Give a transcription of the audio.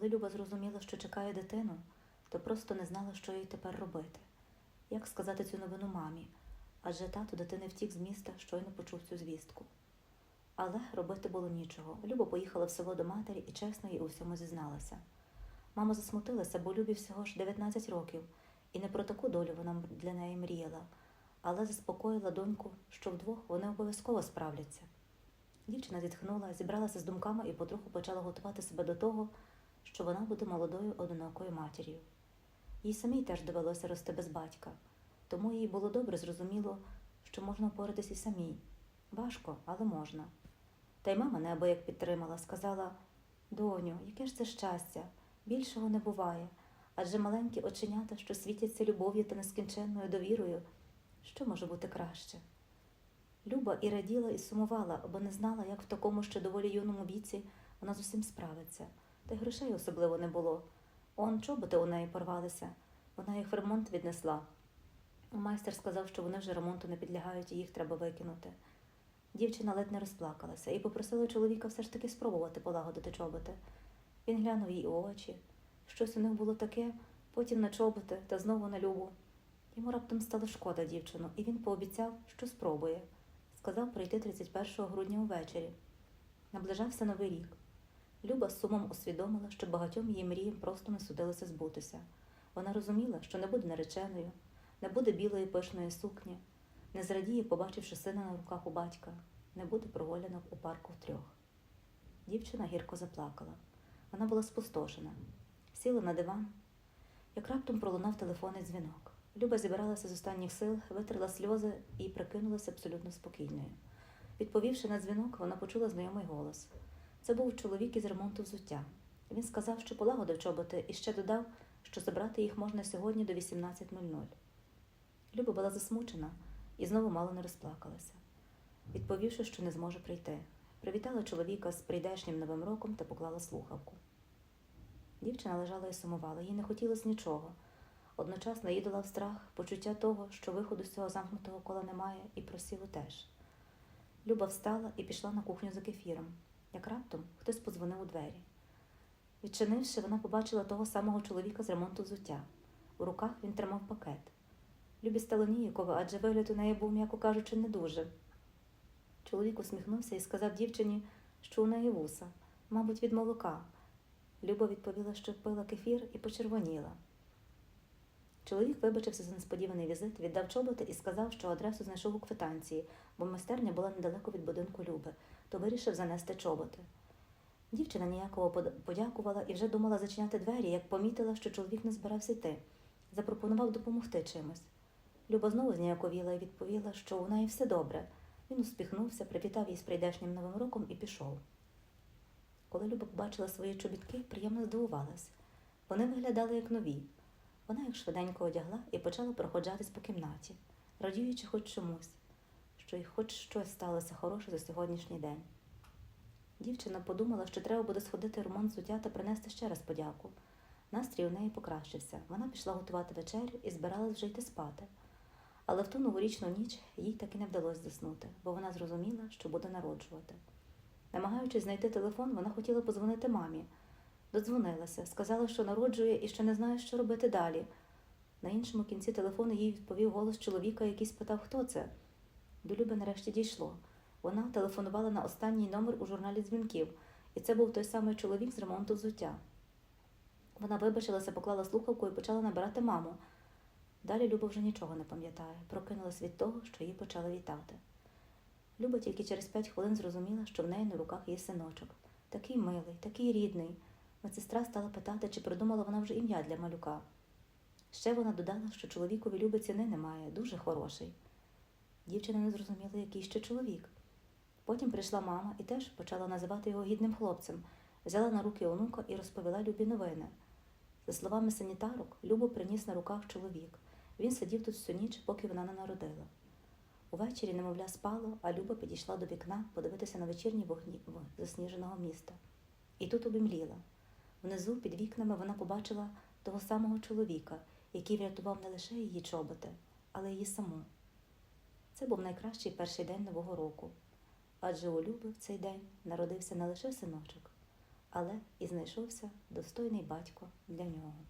Коли Люба зрозуміла, що чекає дитину, то просто не знала, що їй тепер робити. Як сказати цю новину мамі? Адже тато дитини втік з міста, щойно почув цю звістку. Але робити було нічого. Люба поїхала в село до матері і чесно їй у всьому зізналася. Мама засмутилася, бо Любі всього ж 19 років, і не про таку долю вона для неї мріяла, але заспокоїла доньку, що вдвох вони обов'язково справляться. Дівчина зітхнула, зібралася з думками і потроху почала готувати себе до того, що вона буде молодою одинокою матір'ю. Їй самій теж довелося рости без батька, тому їй було добре зрозуміло, що можна впоратись і самій. Важко, але можна. Та й мама неабияк підтримала, сказала Доню, яке ж це щастя, більшого не буває, адже маленькі оченята, що світяться любов'ю та нескінченною довірою, що може бути краще? Люба і раділа, і сумувала, бо не знала, як в такому ще доволі юному віці вона з усім справиться, та й грошей особливо не було. Он чоботи у неї порвалися, вона їх в ремонт віднесла. Майстер сказав, що вони вже ремонту не підлягають і їх треба викинути. Дівчина ледь не розплакалася і попросила чоловіка все ж таки спробувати полагодити чоботи. Він глянув їй у очі. Щось у них було таке, потім на чоботи та знову на любу. Йому раптом стало шкода дівчину, і він пообіцяв, що спробує. Сказав прийти 31 грудня увечері. Наближався новий рік. Люба з сумом усвідомила, що багатьом її мріям просто не судилося збутися. Вона розуміла, що не буде нареченою, не буде білої пишної сукні, не зрадіє, побачивши сина на руках у батька, не буде прогулянок у парку втрьох. Дівчина гірко заплакала. Вона була спустошена. Сіла на диван, як раптом пролунав телефонний дзвінок. Люба зібралася з останніх сил, витерла сльози і прикинулася абсолютно спокійною. Відповівши на дзвінок, вона почула знайомий голос. Це був чоловік із ремонту взуття. Він сказав, що полагодив чоботи і ще додав, що забрати їх можна сьогодні до 18.00. Люба була засмучена і знову мало не розплакалася, відповівши, що не зможе прийти. Привітала чоловіка з прийдешнім новим роком та поклала слухавку. Дівчина лежала і сумувала, їй не хотілося нічого. Одночасно їй дала в страх почуття того, що виходу з цього замкнутого кола немає, і про сілу теж. Люба встала і пішла на кухню за кефіром. Як раптом хтось подзвонив у двері. Відчинивши, вона побачила того самого чоловіка з ремонту взуття. У руках він тримав пакет. Любі стало ніяково, адже вигляд у неї був, м'яко кажучи, не дуже. Чоловік усміхнувся і сказав дівчині, що у неї вуса, мабуть, від молока. Люба відповіла, що пила кефір і почервоніла. Чоловік вибачився за несподіваний візит, віддав чоботи і сказав, що адресу знайшов у квитанції, бо майстерня була недалеко від будинку Люби, то вирішив занести чоботи. Дівчина ніяково под- подякувала і вже думала зачиняти двері, як помітила, що чоловік не збирався йти. Запропонував допомогти чимось. Люба знову зніяковіла і відповіла, що у неї все добре. Він успіхнувся, привітав її з прийдешнім новим роком і пішов. Коли Люба побачила свої чобітки, приємно здивувалась. Вони виглядали як нові. Вона їх швиденько одягла і почала проходжатись по кімнаті, радіючи хоч чомусь, що й хоч щось сталося хороше за сьогоднішній день. Дівчина подумала, що треба буде сходити ремонт взуття та принести ще раз подяку. Настрій у неї покращився. Вона пішла готувати вечерю і збиралась вже йти спати. Але в ту новорічну ніч їй таки не вдалося заснути, бо вона зрозуміла, що буде народжувати. Намагаючись знайти телефон, вона хотіла подзвонити мамі. Додзвонилася, сказала, що народжує і що не знає, що робити далі. На іншому кінці телефону їй відповів голос чоловіка, який спитав, хто це. До Люби нарешті дійшло. Вона телефонувала на останній номер у журналі дзвінків, і це був той самий чоловік з ремонту взуття. Вона вибачилася, поклала слухавку і почала набирати маму. Далі Люба вже нічого не пам'ятає, прокинулась від того, що її почали вітати. Люба тільки через п'ять хвилин зрозуміла, що в неї на руках є синочок. Такий милий, такий рідний. Медсестра стала питати, чи придумала вона вже ім'я для малюка. Ще вона додала, що чоловікові Люби ціни немає, дуже хороший. Дівчина не зрозуміла, який ще чоловік. Потім прийшла мама і теж почала називати його гідним хлопцем, взяла на руки онука і розповіла Любі новини. За словами санітарок, Любу приніс на руках чоловік. Він сидів тут всю ніч, поки вона не народила. Увечері немовля спало, а Люба підійшла до вікна подивитися на вечірні вогні засніженого міста. І тут обімліла. Внизу під вікнами вона побачила того самого чоловіка, який врятував не лише її чоботи, але й її саму. Це був найкращий перший день Нового року, адже у Люби в цей день народився не лише синочок, але і знайшовся достойний батько для нього.